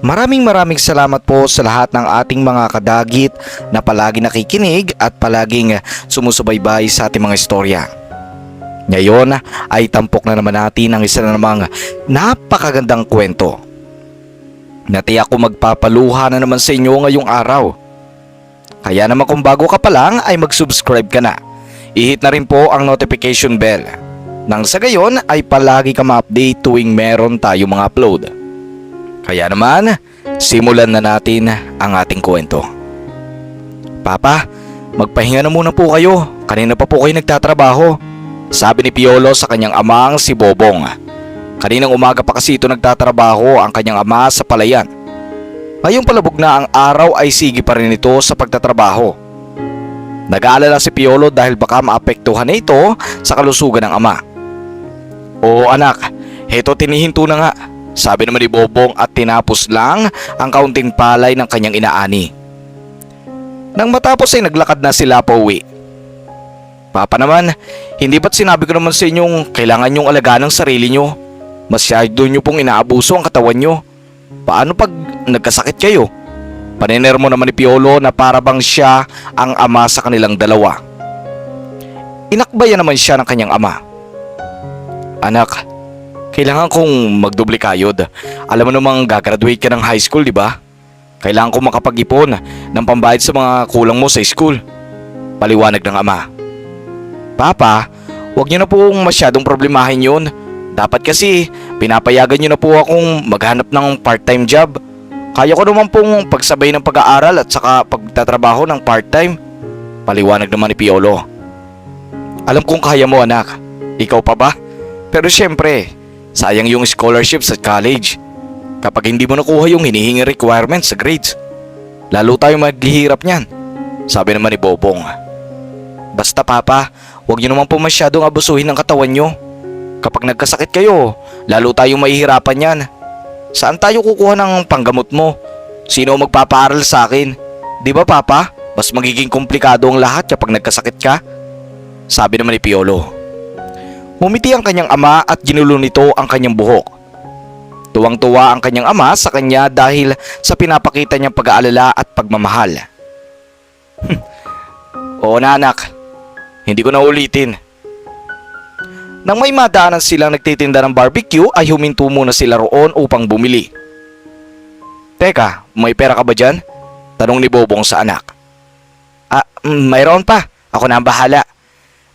Maraming maraming salamat po sa lahat ng ating mga kadagit na palagi nakikinig at palaging sumusubaybay sa ating mga istorya. Ngayon ay tampok na naman natin ang isa na namang napakagandang kwento. Natiyak ko magpapaluha na naman sa inyo ngayong araw. Kaya naman kung bago ka pa lang ay mag-subscribe ka na. I-hit na rin po ang notification bell. Nang sa gayon ay palagi ka ma-update tuwing meron tayo mga upload. Kaya naman, simulan na natin ang ating kwento. Papa, magpahinga na muna po kayo. Kanina pa po kayo nagtatrabaho. Sabi ni Piolo sa kanyang amang si Bobong. Kaninang umaga pa kasi ito nagtatrabaho ang kanyang ama sa palayan. Ngayong palabog na ang araw ay sige pa rin ito sa pagtatrabaho. Nag-aalala si Piolo dahil baka maapektuhan na ito sa kalusugan ng ama. Oo anak, heto tinihinto na nga. Sabi naman ni Bobong at tinapos lang ang kaunting palay ng kanyang inaani. Nang matapos ay naglakad na sila pa uwi. Papa naman, hindi ba't sinabi ko naman sa inyong kailangan nyong alagaan ang sarili nyo? Masyado nyo pong inaabuso ang katawan nyo. Paano pag nagkasakit kayo? Paniner mo naman ni Piolo na para bang siya ang ama sa kanilang dalawa. Inakbayan naman siya ng kanyang ama. Anak, kailangan kong magdoble. Alam mo namang gagraduate ka ng high school, di ba? Kailangan kong makapag-ipon ng pambayad sa mga kulang mo sa school. Paliwanag ng ama. Papa, huwag niyo na pong masyadong problemahin yun. Dapat kasi pinapayagan niyo na po akong maghanap ng part-time job. Kaya ko naman pong pagsabay ng pag-aaral at saka pagtatrabaho ng part-time. Paliwanag naman ni Piolo. Alam kong kaya mo anak. Ikaw pa ba? Pero syempre, sayang yung scholarship sa college. Kapag hindi mo nakuha yung hinihingi requirements sa grades. Lalo tayo maghihirap niyan. Sabi naman ni Bobong. Basta papa, huwag niyo naman po masyadong abusuhin ng katawan niyo. Kapag nagkasakit kayo, lalo tayong mahihirapan yan. Saan tayo kukuha ng panggamot mo? Sino ang magpapaaral sa akin? Di ba papa? Mas magiging komplikado ang lahat kapag nagkasakit ka? Sabi naman ni Piolo. Humiti ang kanyang ama at ginulo nito ang kanyang buhok. Tuwang-tuwa ang kanyang ama sa kanya dahil sa pinapakita niyang pag-aalala at pagmamahal. Oo na anak, hindi ko na ulitin. Nang may madaanan silang nagtitinda ng barbecue ay huminto muna sila roon upang bumili. Teka, may pera ka ba dyan? Tanong ni Bobong sa anak. Ah, mm, mayroon pa. Ako na ang bahala.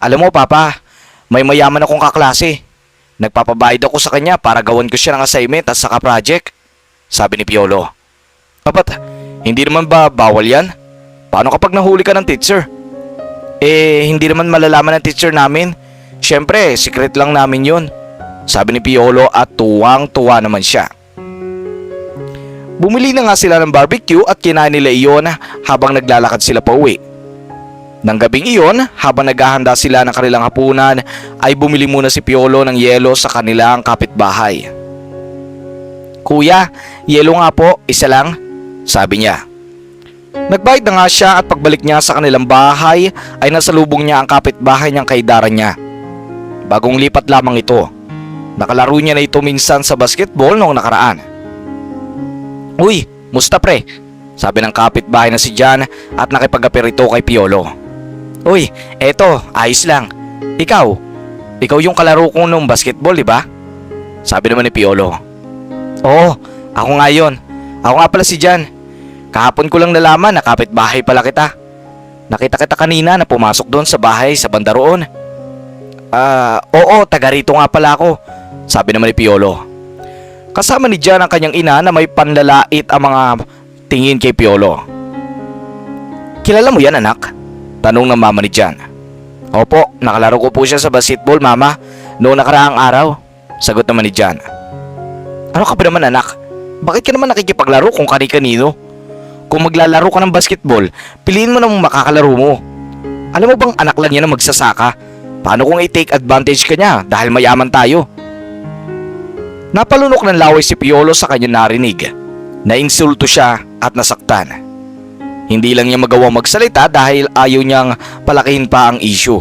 Alam mo papa, may mayaman akong kaklase. Nagpapabayad ako sa kanya para gawan ko siya ng assignment at saka project. Sabi ni Piolo. Papat, hindi naman ba bawal yan? Paano kapag nahuli ka ng teacher? Eh, hindi naman malalaman ng teacher namin. Siyempre, secret lang namin yun. Sabi ni Piolo at tuwang-tuwa naman siya. Bumili na nga sila ng barbecue at kinain nila iyon habang naglalakad sila pa uwi. Nang gabing iyon, habang naghahanda sila ng kanilang hapunan, ay bumili muna si Piolo ng yelo sa kanilang kapitbahay. Kuya, yelo nga po, isa lang, sabi niya. Nagbayad na nga siya at pagbalik niya sa kanilang bahay ay nasalubong niya ang kapitbahay niyang kaidaran niya. Bagong lipat lamang ito. Nakalaro niya na ito minsan sa basketball noong nakaraan. Uy, musta pre? Sabi ng kapitbahay na si Jan at nakipag ito kay Piolo. Uy, eto, ayos lang. Ikaw, ikaw yung kalaro ko nung basketball, di ba? Sabi naman ni Piolo. Oo, ako nga yun. Ako nga pala si Jan. Kahapon ko lang nalaman na kapitbahay pala kita. Nakita kita kanina na pumasok doon sa bahay sa banda. Ah, oo, taga rito nga pala ako. Sabi naman ni Piolo. Kasama ni Jan ang kanyang ina na may panlalait ang mga tingin kay Piolo. Kilala mo yan anak? Tanong ng mama ni Jan. Opo, nakalaro ko po siya sa basketball mama noong nakaraang araw. Sagot naman ni Jan. Ano ka ba naman anak? Bakit ka naman nakikipaglaro kung kani-kanino? Kung maglalaro ka ng basketball, piliin mo namang makakalaro mo. Alam mo bang anak lang yan na magsasaka? Paano kung i-take advantage ka niya dahil mayaman tayo? Napalunok ng laway si Piolo sa kanyang narinig. Nainsulto siya at nasaktan. Hindi lang niya magawang magsalita dahil ayaw niyang palakihin pa ang issue.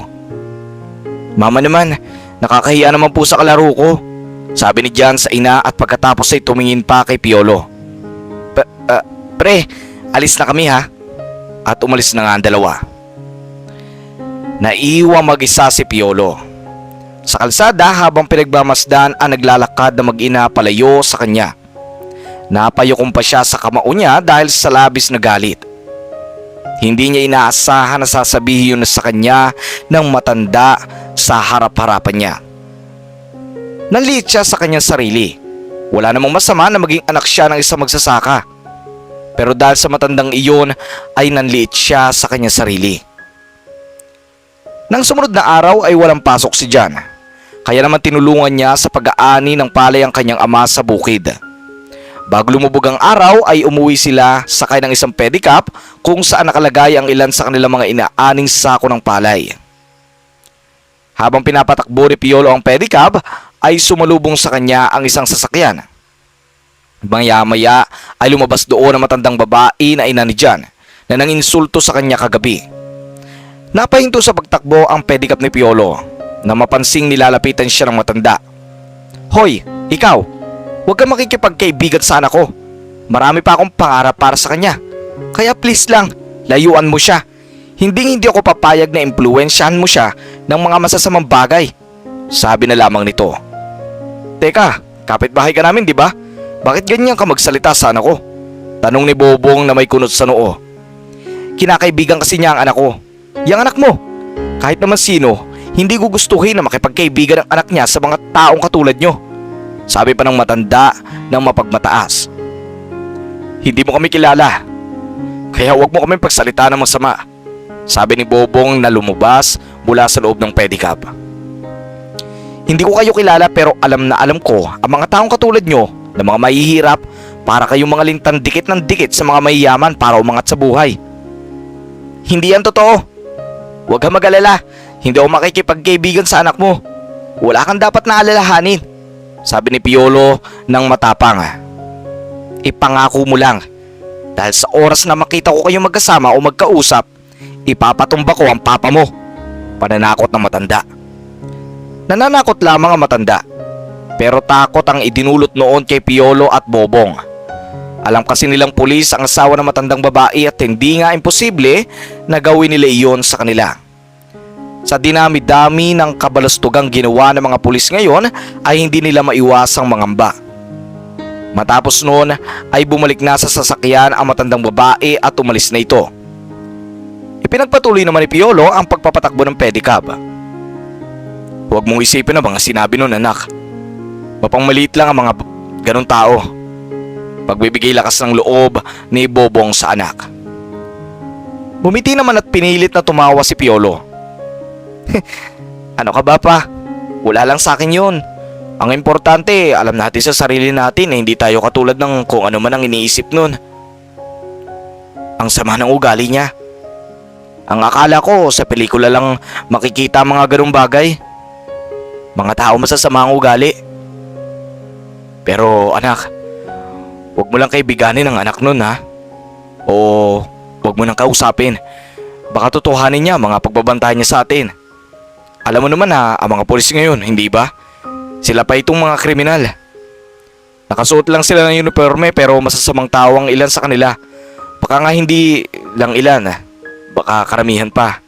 Mama naman, nakakahiya naman po sa kalaro ko. Sabi ni Jan sa ina at pagkatapos ay tumingin pa kay Piolo. P- ah, pre, alis na kami ha. At umalis na nga ang dalawa. Naiwang mag-isa si Piolo. Sa kalsada habang pinagmamasdan ang naglalakad na mag-ina palayo sa kanya. Napayukong pa siya sa kamao niya dahil sa labis na galit. Hindi niya inaasahan na sasabihin yun sa kanya ng matanda sa harap-harapan niya. Nanliit siya sa kanyang sarili. Wala namang masama na maging anak siya ng isang magsasaka. Pero dahil sa matandang iyon ay nanliit siya sa kanyang sarili. Nang sumunod na araw ay walang pasok si Jan. Kaya naman tinulungan niya sa pag-aani ng palay ang kanyang ama sa bukid. Bago lumubog ang araw ay umuwi sila sakay ng isang pedicab kung saan nakalagay ang ilan sa kanilang mga inaaning sako ng palay. Habang pinapatakbo ni Piolo ang pedicab ay sumalubong sa kanya ang isang sasakyan. Maya-maya ay lumabas doon ang matandang babae na ina ni Jan na nanginsulto sa kanya kagabi. Napahinto sa pagtakbo ang pedicab ni Piolo na mapansing nilalapitan siya ng matanda. Hoy, ikaw, huwag kang makikipagkaibigan sa anak ko. Marami pa akong pangarap para sa kanya. Kaya please lang, layuan mo siya. Hindi hindi ako papayag na impluensyahan mo siya ng mga masasamang bagay. Sabi na lamang nito. Teka, kapitbahay ka namin di ba? Bakit ganyan ka magsalita sa anak ko? Tanong ni Bobong na may kunot sa noo. Kinakaibigan kasi niya ang anak ko. Yang anak mo. Kahit naman sino, hindi ko gustuhin na makipagkaibigan ang anak niya sa mga taong katulad nyo. Sabi pa ng matanda ng mapagmataas. Hindi mo kami kilala. Kaya huwag mo kami pagsalita ng masama. Sabi ni Bobong na lumabas mula sa loob ng pedicab. Hindi ko kayo kilala pero alam na alam ko ang mga taong katulad nyo na mga mahihirap para kayong mga lintang dikit ng dikit sa mga mayayaman para umangat sa buhay. Hindi yan totoo. Huwag kang mag-alala. Hindi ako makikipagkaibigan sa anak mo. Wala kang dapat na alalahanin. Sabi ni Piolo ng matapang. Ipangako mo lang. Dahil sa oras na makita ko kayong magkasama o magkausap, ipapatumba ko ang papa mo. Pananakot ng matanda. Nananakot lamang ang matanda. Pero takot ang idinulot noon kay Piolo at Bobong. Alam kasi nilang pulis ang asawa ng matandang babae at hindi nga imposible na gawin nila iyon sa kanila. Sa dinami-dami ng kabalastugang ginawa ng mga pulis ngayon ay hindi nila maiwasang mangamba. Matapos noon ay bumalik na sa sasakyan ang matandang babae at umalis na ito. Ipinagpatuloy naman ni Piolo ang pagpapatakbo ng pedicab. Huwag mong isipin ang mga sinabi nun anak. Mapangmaliit lang ang mga ganong tao. Pagbibigay lakas ng loob ni Bobong sa anak. Bumiti naman at pinilit na tumawa si Piolo. ano ka ba pa? Wala lang sa akin yun. Ang importante, alam natin sa sarili natin na hindi tayo katulad ng kung ano man ang iniisip nun. Ang sama ng ugali niya. Ang akala ko sa pelikula lang makikita mga ganong bagay. Mga tao masasama ang ugali. Pero anak, Huwag mo lang kaibiganin ang anak nun ha. O huwag mo nang kausapin. Baka totohanin niya mga pagbabantayan niya sa atin. Alam mo naman ha, ang mga polis ngayon, hindi ba? Sila pa itong mga kriminal. Nakasuot lang sila ng uniforme pero masasamang tao ang ilan sa kanila. Baka nga hindi lang ilan, baka karamihan pa.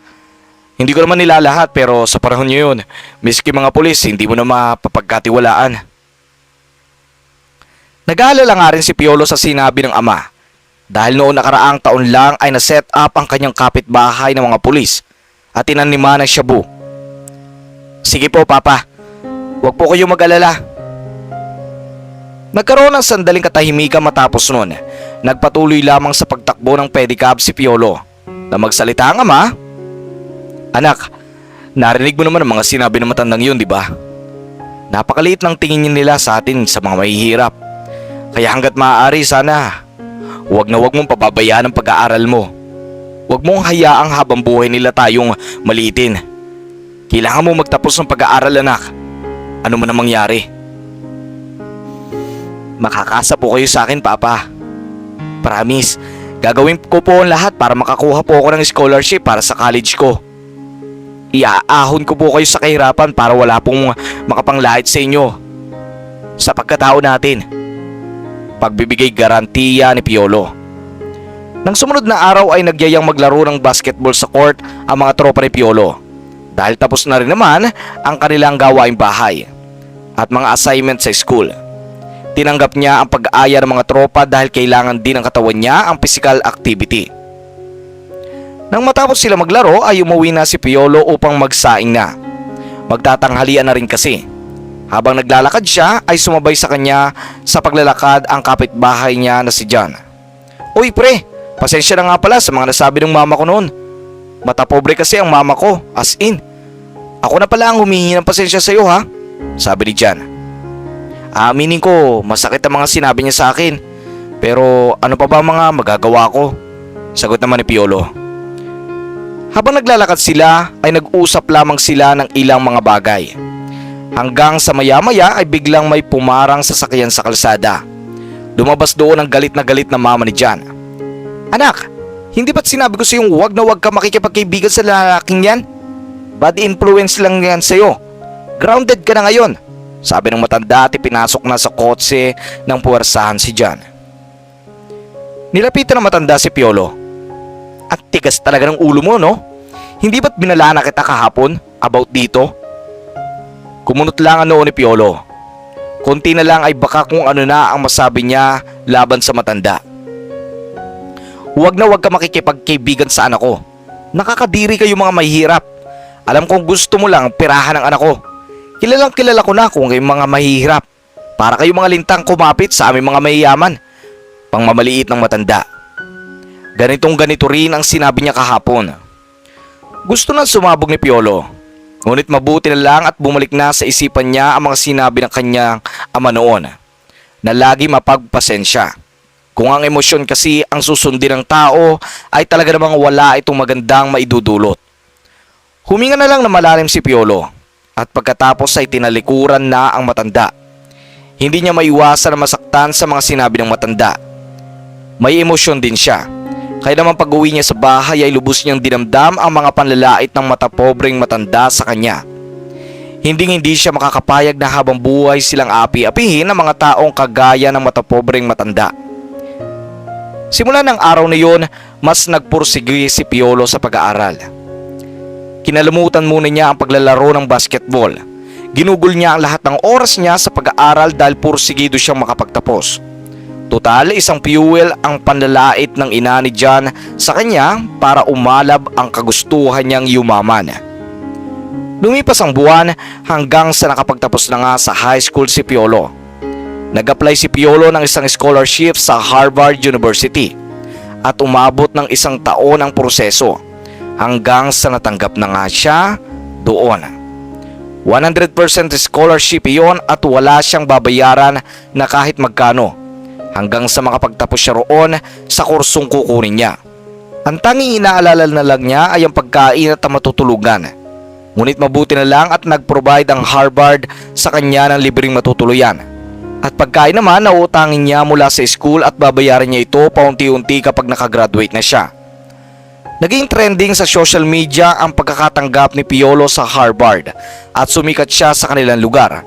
Hindi ko naman nila lahat pero sa panahon niyo yun, miski mga polis, hindi mo na mapapagkatiwalaan. Nag-aalala nga rin si Piolo sa sinabi ng ama dahil noong nakaraang taon lang ay na-set up ang kanyang kapitbahay ng mga pulis at tinanima ng shabu. Sige po papa, huwag po kayong mag-alala. Nagkaroon ng sandaling katahimikan matapos noon. Nagpatuloy lamang sa pagtakbo ng pedicab si Piolo na magsalita ang ama. Anak, narinig mo naman ang mga sinabi ng matandang yun, di ba? Napakaliit ng tingin nila sa atin sa mga mahihirap. Kaya hanggat maaari sana, huwag na huwag mong pababayaan ang pag-aaral mo. Huwag mong hayaang habang buhay nila tayong maliitin. Kailangan mo magtapos ng pag-aaral anak. Ano man ang mangyari. Makakasa po kayo sa akin papa. Promise, gagawin ko po ang lahat para makakuha po ako ng scholarship para sa college ko. Iaahon ko po kayo sa kahirapan para wala pong makapanglait sa inyo. Sa pagkatao natin. pagbibigay garantiya ni Piolo. Nang sumunod na araw ay nagyayang maglaro ng basketball sa court ang mga tropa ni Piolo dahil tapos na rin naman ang kanilang gawaing bahay at mga assignment sa school. Tinanggap niya ang pag-aaya ng mga tropa dahil kailangan din ng katawan niya ang physical activity. Nang matapos sila maglaro ay umuwi na si Piolo upang magsaing na. Magtatanghalian na rin kasi. Habang naglalakad siya ay sumabay sa kanya sa paglalakad ang kapitbahay niya na si John. Uy pre, pasensya na nga pala sa mga nasabi ng mama ko noon. Mata pobre kasi ang mama ko, as in. Ako na pala ang humihingi ng pasensya sa iyo ha, sabi ni John. Aaminin ko, masakit ang mga sinabi niya sa akin. Pero ano pa ba mga magagawa ko? Sagot naman ni Piolo. Habang naglalakad sila ay nag-usap lamang sila ng ilang mga bagay. Hanggang sa maya-maya ay biglang may pumarang sasakyan sa kalsada. Lumabas doon ang galit na galit na mama ni John. Anak, hindi ba't sinabi ko sa iyong huwag na huwag ka makikipagkaibigan sa lalaking yan? Bad influence lang yan sa'yo. Grounded ka na ngayon. Sabi ng matanda at pinasok na sa kotse ng puwersahan si John. Nilapitan ng matanda si Piolo. At tigas talaga ng ulo mo, no? Hindi ba't binalana kita kahapon about dito? Kumunot lang ang noo ni Piolo. Kunti na lang ay baka kung ano na ang masabi niya laban sa matanda. Huwag na huwag ka makikipagkaibigan sa anak ko. Nakakadiri kayo mga mahihirap. Alam kong gusto mo lang pirahan ang anak ko. Kilalang kilala ko na kung kayo mga mahihirap. Para kayo mga lintang kumapit sa aming mga mayayaman. Pangmamaliit ng matanda. Ganitong ganito rin ang sinabi niya kahapon. Gusto na sumabog ni Piolo. Ngunit mabuti na lang at bumalik na sa isipan niya ang mga sinabi ng kanyang ama noon. Na lagi mapagpasensya. Kung ang emosyon kasi ang susundin ng tao ay talaga namang wala itong magandang maidudulot. Huminga na lang na malalim si Piolo at pagkatapos ay tinalikuran na ang matanda. Hindi niya maiwasan na masaktan sa mga sinabi ng matanda. May emosyon din siya. Kaya naman pag uwi niya sa bahay ay lubos niyang dinamdam ang mga panlalait ng matapobreng matanda sa kanya. Hindi hindi siya makakapayag na habang buhay silang api-apihin ng mga taong kagaya ng matapobreng matanda. Simula ng araw na yun, mas nagpursige si Piolo sa pag-aaral. Kinalamutan muna niya ang paglalaro ng basketball. Ginugol niya ang lahat ng oras niya sa pag-aaral dahil pursigido siyang makapagtapos. Total, isang fuel ang panlalait ng ina ni John sa kanya para umalab ang kagustuhan niyang yumaman. Lumipas ang buwan hanggang sa nakapagtapos na nga sa high school si Piolo. Nag-apply si Piolo ng isang scholarship sa Harvard University at umabot ng isang taon ang proseso hanggang sa natanggap na nga siya doon. 100% scholarship iyon at wala siyang babayaran na kahit magkano hanggang sa makapagtapos siya roon sa kursong kukunin niya. Ang tanging inaalala na lang niya ay ang pagkain at ang matutulugan. Ngunit mabuti na lang at nag-provide ang Harvard sa kanya ng libreng matutuluyan. At pagkain naman nautangin niya mula sa school at babayaran niya ito paunti-unti kapag nakagraduate na siya. Naging trending sa social media ang pagkakatanggap ni Piolo sa Harvard at sumikat siya sa kanilang lugar.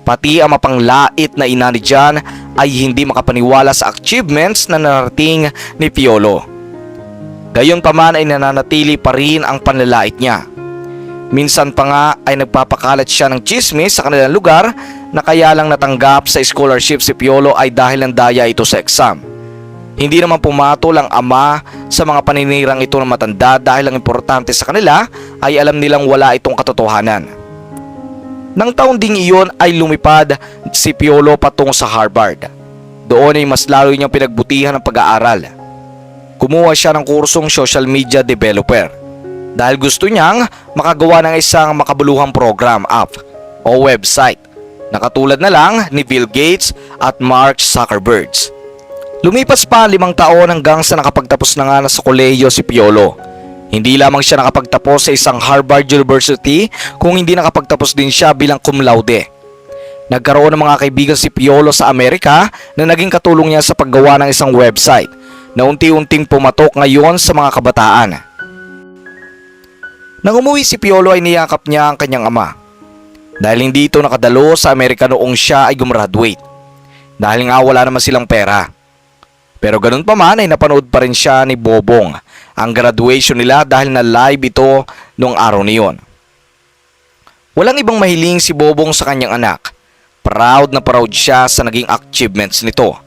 Pati ang mapanglait na ina ni John ay hindi makapaniwala sa achievements na narating ni Piolo. Gayon pa man ay nananatili pa rin ang panlalait niya. Minsan pa nga ay nagpapakalat siya ng chismis sa kanilang lugar na kaya lang natanggap sa scholarship si Piolo ay dahil ng daya ito sa exam. Hindi naman pumatol ang ama sa mga paninirang ito ng matanda dahil ang importante sa kanila ay alam nilang wala itong katotohanan. Nang taon ding iyon ay lumipad si Piolo patungo sa Harvard. Doon ay mas lalo niyang pinagbutihan ang pag-aaral. Kumuha siya ng kursong social media developer dahil gusto niyang makagawa ng isang makabuluhang program app o website na katulad na lang ni Bill Gates at Mark Zuckerberg. Lumipas pa ang limang taon hanggang sa nakapagtapos na nga na sa kolehiyo si Piolo. Hindi lamang siya nakapagtapos sa isang Harvard University kung hindi nakapagtapos din siya bilang cum laude. Nagkaroon ng mga kaibigan si Piolo sa Amerika na naging katulong niya sa paggawa ng isang website na unti-unting pumatok ngayon sa mga kabataan. Nang umuwi si Piolo ay niyakap niya ang kanyang ama. Dahil hindi ito nakadalo sa Amerika noong siya ay gumraduate. dahil nga wala naman silang pera. Pero ganun pa man ay napanood pa rin siya ni Bobong ang graduation nila dahil na live ito nung araw niyon. Walang ibang mahiling si Bobong sa kanyang anak. Proud na proud siya sa naging achievements nito.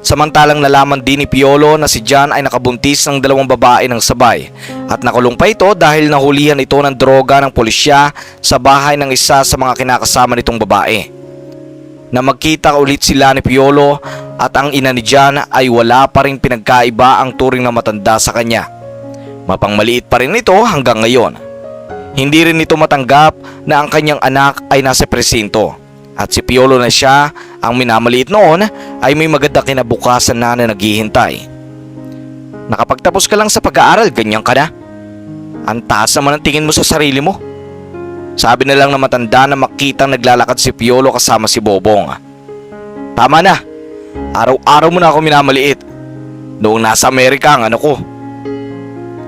Samantalang nalaman din ni Piolo na si John ay nakabuntis ng dalawang babae ng sabay at nakulong pa ito dahil nahulihan ito ng droga ng pulisya sa bahay ng isa sa mga kinakasama nitong babae. Na magkita ulit sila ni Piolo at ang ina ni John ay wala pa rin pinagkaiba ang turing na matanda sa kanya. Mapangmaliit pa rin ito hanggang ngayon. Hindi rin ito matanggap na ang kanyang anak ay nasa presinto at si Piolo na siya ang minamaliit noon ay may maganda kinabukasan na na naghihintay. Nakapagtapos ka lang sa pag-aaral, ganyan ka na. Ang taas naman ang tingin mo sa sarili mo. Sabi na lang na matanda na makitang naglalakad si Piolo kasama si Bobong. Tama na. Araw-araw mo na ako minamaliit. Noong nasa Amerika ang ano ko.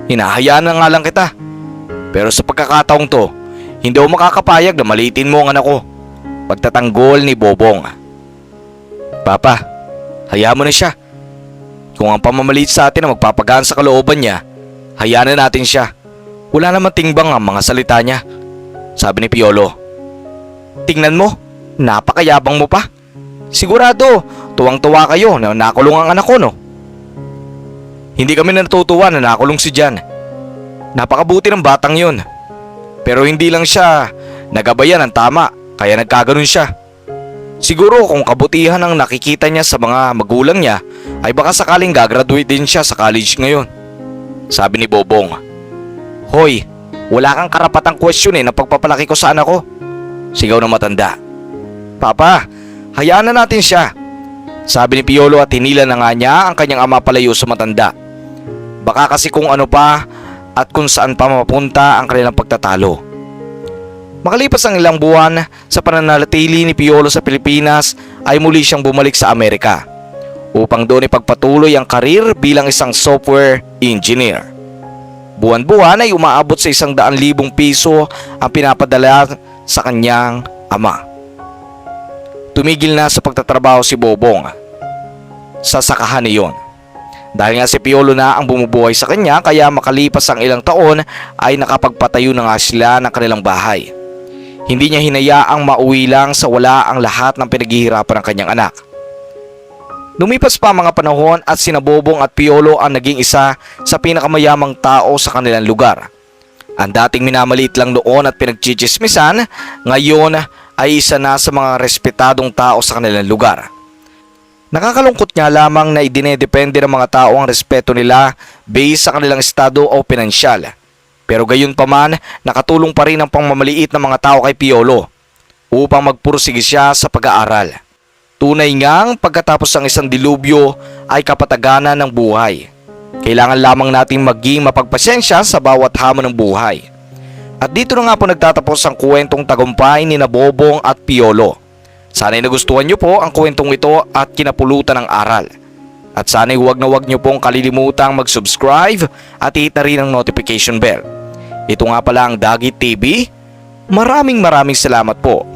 Hinahayaan na nga lang kita. Pero sa pagkakataong to, hindi ako makakapayag na maliitin mo ang anak ko. Pagtatanggol ni Bobong. Papa, hayaan mo na siya. Kung ang pamamaliit sa atin ang magpapagaan sa kalooban niya, hayaan na natin siya. Wala naman tingbang ang mga salita niya. Sabi ni Piolo. Tingnan mo, napakayabang mo pa. Sigurado, tuwang-tuwa kayo na nakulong ang anak ko no? Hindi kami natutuwa na nakulong si Jan. Napakabuti ng batang yun. Pero hindi lang siya nagabayan ng tama kaya nagkaganon siya. Siguro kung kabutihan ang nakikita niya sa mga magulang niya ay baka sakaling gagraduate din siya sa college ngayon. Sabi ni Bobong. Hoy, wala kang karapatang question eh na pagpapalaki ko sa anak ko. Sigaw ng matanda. Papa, hayaan na natin siya. Sabi ni Piolo at hinila na nga niya ang kanyang ama palayo sa matanda. Baka kasi kung ano pa at kung saan pa mapunta ang kanilang pagtatalo. Makalipas ang ilang buwan sa pananatili ni Piolo sa Pilipinas ay muli siyang bumalik sa Amerika upang doon ipagpatuloy ang karir bilang isang software engineer. Buwan-buwan ay umaabot sa isang daan libong piso ang pinapadala sa kanyang ama. Tumigil na sa pagtatrabaho si Bobong sa sakahan niyon. Dahil nga si Piolo na ang bumubuhay sa kanya kaya makalipas ang ilang taon ay nakapagpatayo na nga sila ng kanilang bahay. Hindi niya hinayaang mauwi lang sa wala ang lahat ng pinaghihirapan ng kanyang anak. Lumipas pa mga panahon at sinabobong at Piolo ang naging isa sa pinakamayamang tao sa kanilang lugar. Ang dating minamaliit lang noon at pinagchichismisan, ngayon ay isa na sa mga respetadong tao sa kanilang lugar. Nakakalungkot nga lamang na idinedepende ng mga tao ang respeto nila based sa kanilang estado o pinansyal. Pero gayon pa man, nakatulong pa rin ang pangmamaliit ng mga tao kay Piolo upang magpursige siya sa pag-aaral. Tunay ngang pagkatapos ng isang dilubyo ay kapataganan ng buhay. Kailangan lamang nating maging mapagpasensya sa bawat hamon ng buhay. At dito na nga po nagtatapos ang kwentong tagumpay ni Nabobong at Piolo. Sana'y nagustuhan nyo po ang kwentong ito at kinapulutan ng aral. At sana'y huwag na huwag nyo pong kalilimutang mag-subscribe at hit na rin ang notification bell. Ito nga pala ang Dagi TV. Maraming maraming salamat po